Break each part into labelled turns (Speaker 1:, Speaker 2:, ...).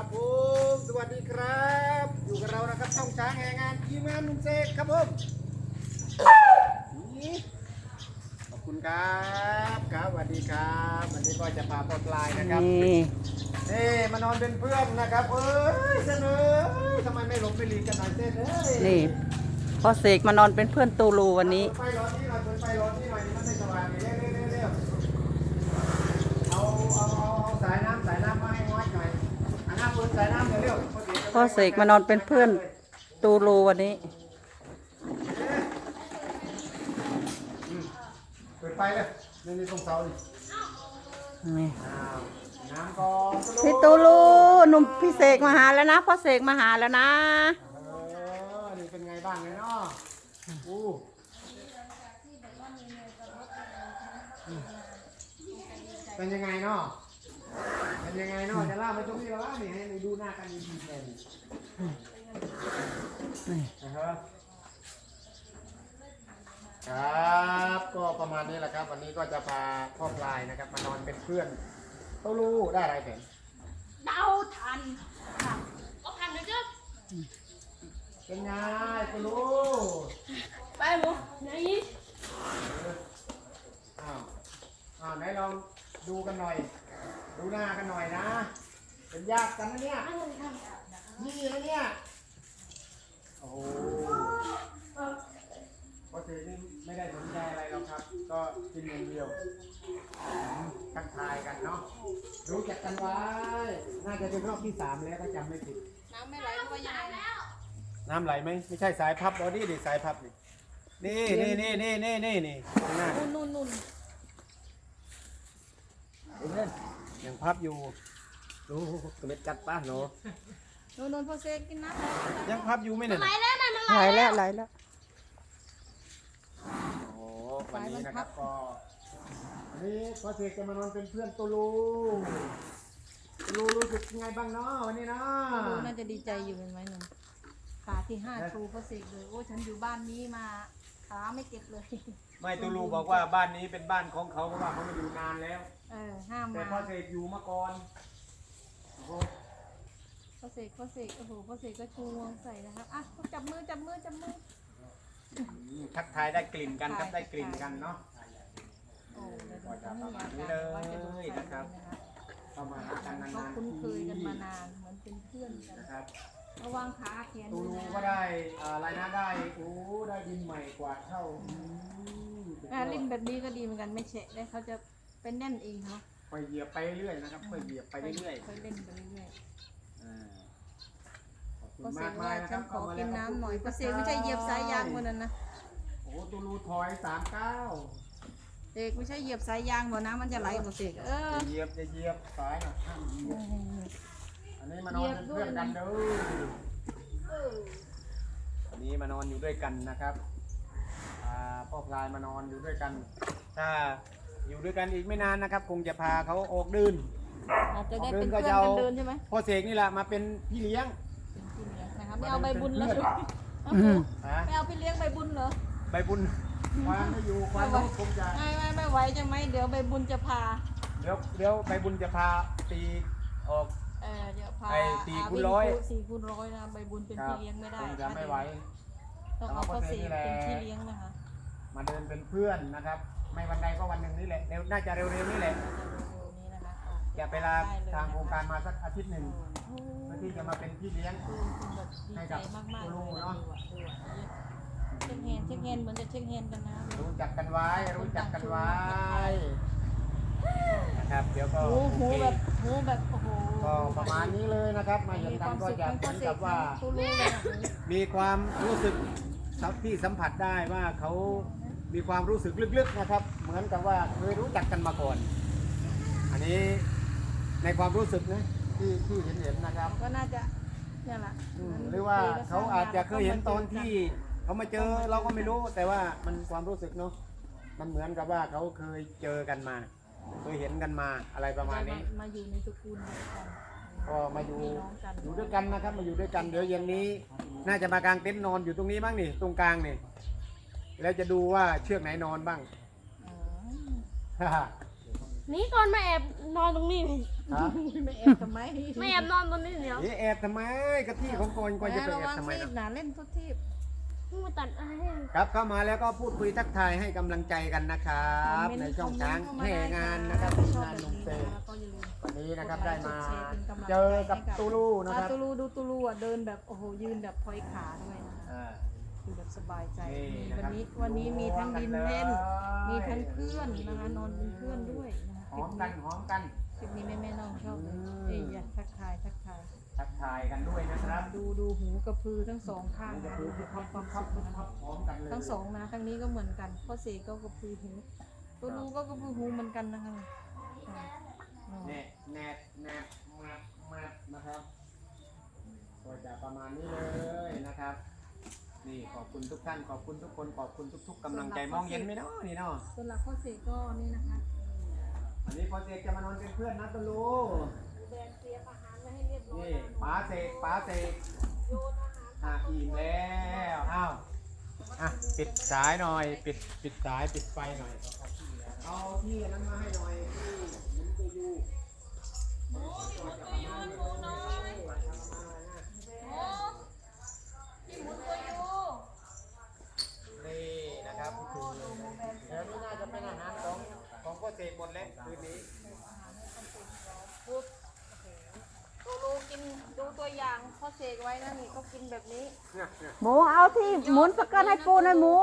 Speaker 1: ครับผม สวัสดีครับ อยู่กับเรานะครับช่องช้างแห่งงานทีมงานหนุ่มเสกครับผมนี่ขอบคุณครับครับสวัสดีครับ วันนี้ก็จะพาปลดลายนะครับ
Speaker 2: นี่
Speaker 1: นี่มานอนเป็นเพื่อนนะครับ เอ้ยเสนอทำไมไม่หลบไม่หลีกกันหน่อยเส้นเอ้ย
Speaker 2: นี่พ่อเสกมานอนเป็นเพื่อนตูรูวันนี้
Speaker 1: ไปรอที่หน่อยเปิดไฟรอที่หน่อยนี่มันไม่
Speaker 2: พ่อเสกมานอนเป็นเพื่อนตูรูวันนี้
Speaker 1: เปิดไฟเลยนี่นี่ตรงเสานี่
Speaker 2: นี่
Speaker 1: อ้าวน้ำก่อน
Speaker 2: พี่ตูรูหนุ่มพี่เสกมาหาแล้วนะพ่อเสกมาหาแล้วนะ
Speaker 1: เออนี่เป็นไงบ้างเนี่ยเนาะอู้เป็นยังไงเนาะเป็น ยังไงเนาะจะเล่าไปตรงนี้แล้วนี่ให้ดูหน้ากันดีๆเลย
Speaker 2: นี่
Speaker 1: นะครับครับก็ประมาณนี้แหละครับ วันนี้ก็จะพาพ่อพลายนะครับ มานอนเป็นเพื่อนเขารู้ได้อะไรเป็น
Speaker 3: เดาทันค่ะก็พันนะจ๊ะ
Speaker 1: เป็นไงเขารู้
Speaker 3: ไปหมูไหน
Speaker 1: อ้าวอ้าวไหนลองดูกันหน่อย ดูหน้ากันหน่อยนะ เป็นญาติกันนะเนี่ย นี่นะเนี่ย โอ้โหปกตินี่ไม่ได้สนใจอะไรหรอกครับ ก็กินอย่างเดียวทักทายกันเนาะ รู้จักกันไว้ น่าจะเป็นรอบที่สามแล้วถ้าจำไม่ผิด
Speaker 3: น้ำไม่ไหลก็ยังไง
Speaker 1: น้ำไหลไหม ไม่ใช่สายพับบอดี้ดิสายพับนี่นี่นี่นี่นี่นี่นี่นี่ข้างหน้า
Speaker 3: นุ่นนุ่นนุ่น
Speaker 1: ยังพับอยู่ดูกระเม็ดกัดป้าหนู
Speaker 3: นุ่นนุ่นพอเซ็กกินน้ำ
Speaker 1: ยังพับอยู่ไหมเนี่ย
Speaker 3: ไหลแล้วนะมัน
Speaker 2: ไหลแล้วไหลแล้ว
Speaker 1: โอ้โหวันนี้นะครับก็วันนี้พอเสกจะมานอนเป็นเพื่อนตูลูตูลูรู้สึกยังไงบ้างเนาะวันนี้เนาะ
Speaker 3: ดูน่าจะดีใจอยู่เป็นไหมหนุ่มขาที่ห้าครูพอเซ็กเลยโอ้ฉันอยู่บ้านนี้มา ขาไม่เจ็บเลย
Speaker 1: ไม่ตูลูบอกว่าบ้านนี้เป็นบ้านของเขาเพราะว่าเขามาอยู่นานแล้ว
Speaker 3: เออ ห้าม
Speaker 1: แต่
Speaker 3: มา
Speaker 1: พอเสกอยู่มาก่อนโอ้โห
Speaker 3: พอเซ็กพอเซ็กโอ้โหพอเซ็กก็ชูงวงใส่นะครับอะจับมือจับมือจับมือ
Speaker 1: อืมทักทายได้กลิ่นกันครับได้กลิ่นกันเนาะ
Speaker 3: โอ้เดี๋ยวจะไม่มีอาการว่าจะโดนใส่นะคะ
Speaker 1: เข้ามาหากันนาน
Speaker 3: เขา
Speaker 1: ๆ
Speaker 3: คุ้นเคยกันมานานเหมือนเป็นเพื่อนกัน
Speaker 1: นะครับ
Speaker 3: ระวังขาแขน
Speaker 1: ตู
Speaker 3: ด้วย
Speaker 1: รู
Speaker 3: นะ
Speaker 1: ก็ได้อ่ารายหน้าได้ โอ้ ได้ดินใหม่กว่าเท่าอืมสุดย
Speaker 3: อ่า
Speaker 1: อด
Speaker 3: ลิ้นแบบนี้ก็ดีเหมือนกันไม่เฉะได้เขาจะเป็นแน่นเองเนาะ
Speaker 1: ค่อยเหยียบไปเรื่อยนะครับค่อยเหยียบไปเรื่อย
Speaker 3: ค่อยเล่นไปเรื่อย
Speaker 1: ๆอ่าขอบคุ
Speaker 3: ๆพอ
Speaker 1: ณ
Speaker 3: เสี
Speaker 1: มายก
Speaker 3: ว่า
Speaker 1: มายนะค
Speaker 3: ฉั
Speaker 1: รั
Speaker 3: น
Speaker 1: บ
Speaker 3: ขอกินน้ำหน่อยพอเสียไม่ใช่เหยียบสายยางบนนั้นนะ
Speaker 1: โอ้ตูรูถอยสามเก้า
Speaker 3: เด็กไม่ใช่เหยียบสายยางบ่น้ำมันจะไหลบ่เสกเออ
Speaker 1: จะเหยียบจะเหยียบสายนะห้ามเหยียบอั นนี้มานอนเป็นเพื่อนกันเด้ออันนี้มานอนอยู่ด้วยกันนะครับอ่าพ่อพลายมานอนอยู่ด้วยกัน ถ้าอยู่ด้วยกันอีกไม่นานนะครับ คงจะพาเขาออกดืน
Speaker 3: อาจจะได้เป็นเพื่อนกันเดินใช่ไหม
Speaker 1: พ่อเสกนี่แหละมาเป็นพี่เลี้ยง
Speaker 3: นะครับไม่เอาใบบุญแล้ว
Speaker 2: อืม
Speaker 1: ฮะ
Speaker 3: ไม่เอาพี่เลี้ยงใบบุญเหรอ
Speaker 1: ใบบุญควานไม่อยู่ควานรู้คงจะ
Speaker 3: ไม่ไม่ไม่ไหวจะไหมเดี๋ยวใบบุญจะพา
Speaker 1: เดี๋ยวเดี๋ยวใบบุญจะพาตีออก สี่คูณร้อย
Speaker 3: สี่คูณร้อยนะใบบุญเป็นพี่เลี้ยงไม่ได้
Speaker 1: คงจะไม่ไหว
Speaker 3: ต้องเอาพ่อเสกเป็นพี่เลี้ยงนะคะ
Speaker 1: มาเดินเป็นเพื่อนนะครับ ไม่วันใดก็วันหนึ่งนี่แหละเร็วน่าจะเร็วๆนี่แหละ
Speaker 3: นี่นะคะ
Speaker 1: อย่าไปลาทางโครงการมาสักอาทิตย์หนึ่งเพื่อที่จะมาเป็นพี่เลี้ยง
Speaker 3: ดีใจมากๆเลยดูอะเช็คแฮนด์เช็คแฮนด์เหมือนจะเช็คแฮนด์กันนะ
Speaker 1: รู้จักกันไว้รู้จักกันไว้ นะครับ เดี๋ยวก็
Speaker 3: หู
Speaker 1: โอ
Speaker 3: หู
Speaker 1: เค
Speaker 3: แบบหูแบบโอ้โห
Speaker 1: ก็ประมาณนี้เลยนะครับ มาเห็น
Speaker 3: มีค
Speaker 1: กั
Speaker 3: วานม
Speaker 1: ก็
Speaker 3: สุข
Speaker 1: จะ
Speaker 3: ทั้ง
Speaker 1: เห
Speaker 3: พ่อ
Speaker 1: มือน
Speaker 3: เส
Speaker 1: กั
Speaker 3: ก
Speaker 1: บว่า
Speaker 3: ทั้งทุลูเลยนะ
Speaker 1: มีความรู้สึกสัมที่สัมผัสได้ว่าเขามีความรู้สึกลึกๆนะครับ เหมือนกับว่าเคยรู้จักกันมาก่อน อันนี้ในความรู้สึกนะที่ที่เห็นเห็นๆนะครับ
Speaker 3: ก็น่าจะเนี่ยแหละ
Speaker 1: อืมหรือว่าเขาอาจจะเคยเห็นตอนที่เขามาเจอเราก็ไม่รู้แต่ว่ามันความรู้สึกเนาะมันเหมือนกับว่าเขาเคยเจอกันมา เคยเห็นกันมาอะไรประมาณนี้
Speaker 3: มาอยู่ในตระกูลเดียวกัน
Speaker 1: ก็มาอยู่
Speaker 3: พี่น้องกัน
Speaker 1: อยู่ด้วยกันนะครับ มาอยู่ด้วยกันเดี๋ยวเย็นนี้ น่าจะมากางเต็นท์นอนอยู่ตรงนี้บ้างนี่ตรงกลางนี่แล้วจะดูว่าเชือกไหนนอนบ้าง
Speaker 3: อ๋อ
Speaker 4: นี่ก่อนมาแอบนอนตรงนี้นี่
Speaker 1: ฮะ
Speaker 3: ไม่แอบทำไม
Speaker 4: ไม่แอบนอนตรงนี้เดี๋ยว
Speaker 1: นี่แอบทำไมกะที่ของกอนกอนจะไป
Speaker 3: ระ
Speaker 1: แอบ
Speaker 3: วัง
Speaker 1: ทำไม
Speaker 3: มีด
Speaker 1: นะ
Speaker 3: นะเล่นทุกทีบ
Speaker 4: มาตัดอะไร
Speaker 1: ครับเข้ามาแล้วก็พูดคุยทักทายให้กำลังใจกันนะครับ ในช่องช้างแห่งานนะครับ
Speaker 3: ชอบ
Speaker 1: งาน
Speaker 3: แบบ
Speaker 1: นุ่ม
Speaker 3: นี้
Speaker 1: เซ
Speaker 3: นะคะก็อย่าลืม
Speaker 1: วันนี้นะครับได้มา
Speaker 3: กดไลค์กดแชร์เป็นกำลังใจ
Speaker 1: เจอกับ
Speaker 3: ให้
Speaker 1: ตูลูนะครับ
Speaker 3: อ่าตูลูดูตูลูอะเดินแบบโอ้โหยืนแบบพลอยขาด้วยนะคะ
Speaker 1: อ่า
Speaker 3: คือแบบสบายใจ
Speaker 1: นี่
Speaker 3: มี
Speaker 1: นะค
Speaker 3: วั
Speaker 1: รับ
Speaker 3: นนี้วันนี้มีทั้งดินเล่น
Speaker 1: หอ
Speaker 3: มีทั้งเพื่อนนะคะนอนเป็นเพื่อนด้วยนะคะ
Speaker 1: หอมกันหอมกัน
Speaker 3: คลิปนี้แม่แม่ๆน้องชอบเลย
Speaker 1: อืม
Speaker 3: เอ้ยอยากทักทายทักทาย
Speaker 1: ทักทายกันด้วยนะครับ
Speaker 3: ดูดูหูกระพือทั้งสองข้าง
Speaker 1: จะ
Speaker 3: นะ
Speaker 1: คือ
Speaker 3: ดู
Speaker 1: พับ
Speaker 3: ค
Speaker 1: พั
Speaker 3: วา
Speaker 1: บ
Speaker 3: ม
Speaker 1: พับ
Speaker 3: สุข
Speaker 1: พับ
Speaker 3: นะ
Speaker 1: พับพร้อมกันเลย
Speaker 3: ทั้งสองนะทั้งนี้ก็เหมือนกันพ่อเสกก็กระพือหูตัวลูก็กระพือหูเหมือนกันนะคะอ่าอ๋อ
Speaker 1: แนบแนบแนบมามานะครับก็จะประมาณนี้เลยนะครับ นี่ขอบคุณทุกท่านขอบคุณทุกคนขอบคุณทุก ๆกำลังใจมองเย็นไหมเนาะนี่เนาะ
Speaker 3: ส่วนหลักพ่อเสกก็นี่นะคะ
Speaker 1: วันนี้พอเสกจะมานอนเป็นเพื่อนนะตุลู
Speaker 3: แบนเตรียมอาหารไว้ให้เรียบร้อย
Speaker 1: นี่ป๋าเสกป๋าเสกอะอิ่มแล้วอ้าวอะปิดสายหน่อย ปิดปิดสายปิดไฟหน่อยเอาที่นั้นมาให้หน่อยที่หมุนตัวยูนี่นะครับคือเดี๋ยวนี้น่าจะเป็นอาหารของของพ่อเสกหมดแล้วคืนนี้
Speaker 3: ตัวลูกินดู ตัวอย่างพ่อเสกไว้นะนี่ก็กินแบบนี้
Speaker 1: เนี่ยเนี่ย
Speaker 2: หมูเอาที่หมุนสกัดให้ปูหน่อยหมู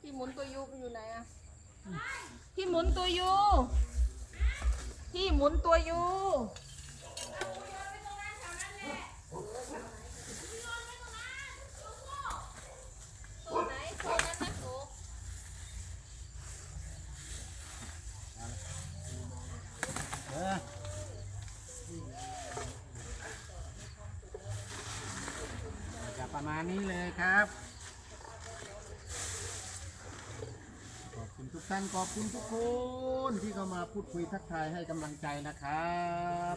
Speaker 3: ที่หมุนตัวยูอยู่ไหนอะที่หมุนตัวยูที่หมุนตัวยูตัวไหนตัวนั้นนะหนู
Speaker 1: เออจะประมาณ นี้เลยครับ ขอบคุณทุกท่านขอบคุณทุกคนที่เข้ามาพูดคุยทักทายให้กำลังใจนะครับ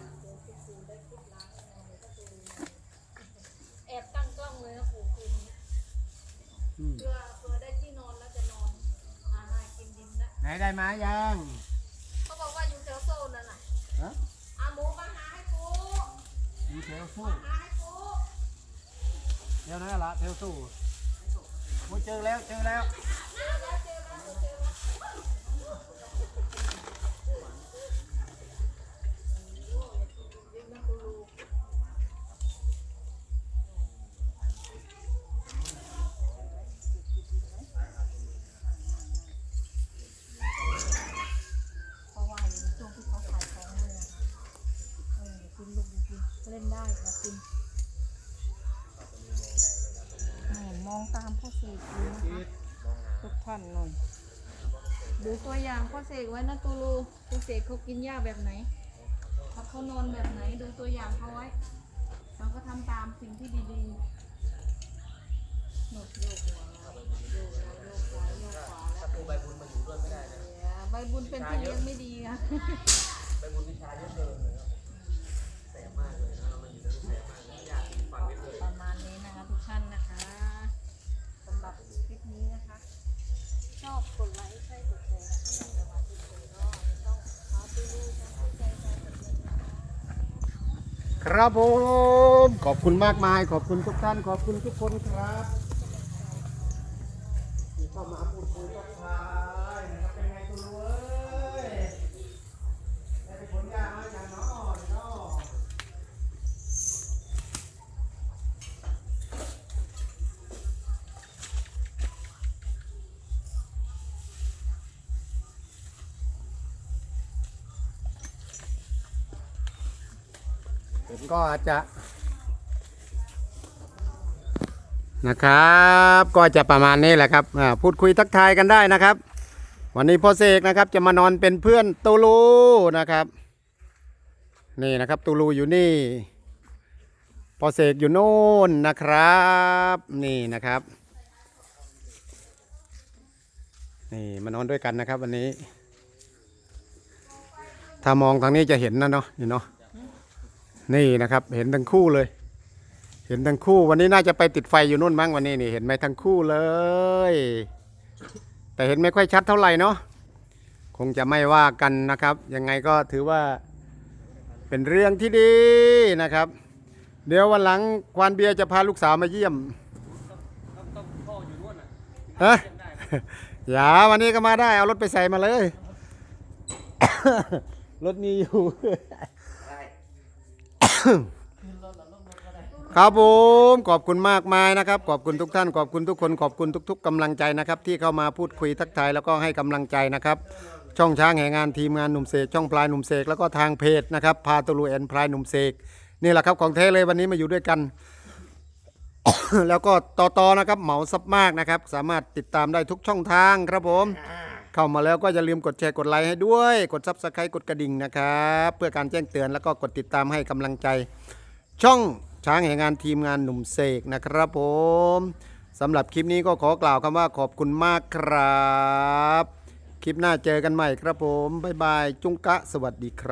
Speaker 3: แอบตั้งกล้องเลยนะปู่คืนนี้
Speaker 1: อืม
Speaker 3: เพื่อเพื่อได้ที่นอนแล้วจะนอนหาหากินดินนะ
Speaker 1: ไหนได้มายัง
Speaker 3: เขาบอกว่าอยู่แถวโซนนั่นน่ะ
Speaker 1: ฮะ
Speaker 3: เอาหมูมาหาให้ปู
Speaker 1: มีเทลสู้
Speaker 3: หาให้ปู
Speaker 1: เดี๋ยวนะละเทวสู้โอ้เจอแล้วเจอแล้ว
Speaker 3: ดูตัวอย่างพ่อเสกไว้นะตูลูพ่อเสกเขากินหญ้าแบบไหนเขาเขานอนแบบไหนดูตัวอย่างเขาไว้ เราก็ทำตามสิ่งที่ดีๆโยกโยกหัวโยกซ้ายโยกขวาโยกขวาแล้ว
Speaker 1: ปูใบบุญมาอยู่ด้วยไม่ได้นะ
Speaker 3: ใบบุญเป็นพี่เลี้ยงไม่ดีอะ
Speaker 1: ใบบุญวิชาเยอะเกินเลยครับแสบมากเลยนะเรามาอยู่ตรงนี้แสบมาก
Speaker 3: ครับ
Speaker 1: ผม ขอบคุณมากมาย ขอบคุณทุกท่าน ขอบคุณทุกคนครับ ก็อาจจะ นะครับก็จะประมาณนี้แหละครับอ่าพูดคุยทักทายกันได้นะครับ วันนี้พ่อเสกนะครับ จะมานอนเป็นเพื่อนตูลูนะครับ นี่นะครับตูลูอยู่นี่พ่อเสกอยู่โน่นนะครับ นี่นะครับนี่มานอนด้วยกันนะครับ วันนี้ ถ้ามองทางนี้จะเห็นนะเนาะนี่เนาะ นี่นะครับ เห็นทั้งคู่เลย เห็นทั้งคู่ วันนี้น่าจะไปติดไฟอยู่นู่นมั้งวันนี้นี่เห็นไหมทั้งคู่เลย แต่เห็นไม่ค่อยชัดเท่าไหร่เนาะคงจะไม่ว่ากันนะครับ ยังไงก็ถือว่าเป็นเรื่องที่ดีนะครับ เดี๋ยววันหลังควานเบียร์จะพาลูกสาวมาเยี่ยมฮะอย่าวันนี้ก็มาได้ เอารถไปใส่มาเลย รถมีอยู่ ครับผมขอบคุณมากมายนะครับ ขอบคุณทุกท่านขอบคุณทุกคนขอบคุณทุก ๆกำลังใจนะครับ ที่เข้ามาพูดคุยทักทายแล้วก็ให้กำลังใจนะครับ ช่องช้างแห่งงานทีมงานหนุ่มเสกช่องพลายหนุ่มเสกแล้วก็ทางเพจนะครับพาตวลูแอนพลายหนุ่มเสกนี่แหละครับของแท้เลยวันนี้มาอยู่ด้วยกัน แล้วก็ต่อต่อนะครับเหมาซับมากนะครับ สามารถติดตามได้ทุกช่องทางครับผม เข้ามาแล้วก็อย่าลืมกดแชร์กดไลค์ให้ด้วย กดซับสไครต์กดกระดิ่งนะครับเพื่อการแจ้งเตือนแล้วก็กดติดตามให้กำลังใจ ช่องช้างแห่งงานทีมงานหนุ่มเสกนะครับผมสำหรับคลิปนี้ก็ขอกล่าวคำว่าขอบคุณมากครับ คลิปหน้าเจอกันใหม่ครับผมบ๊ายบายจุงกะสวัสดีครับ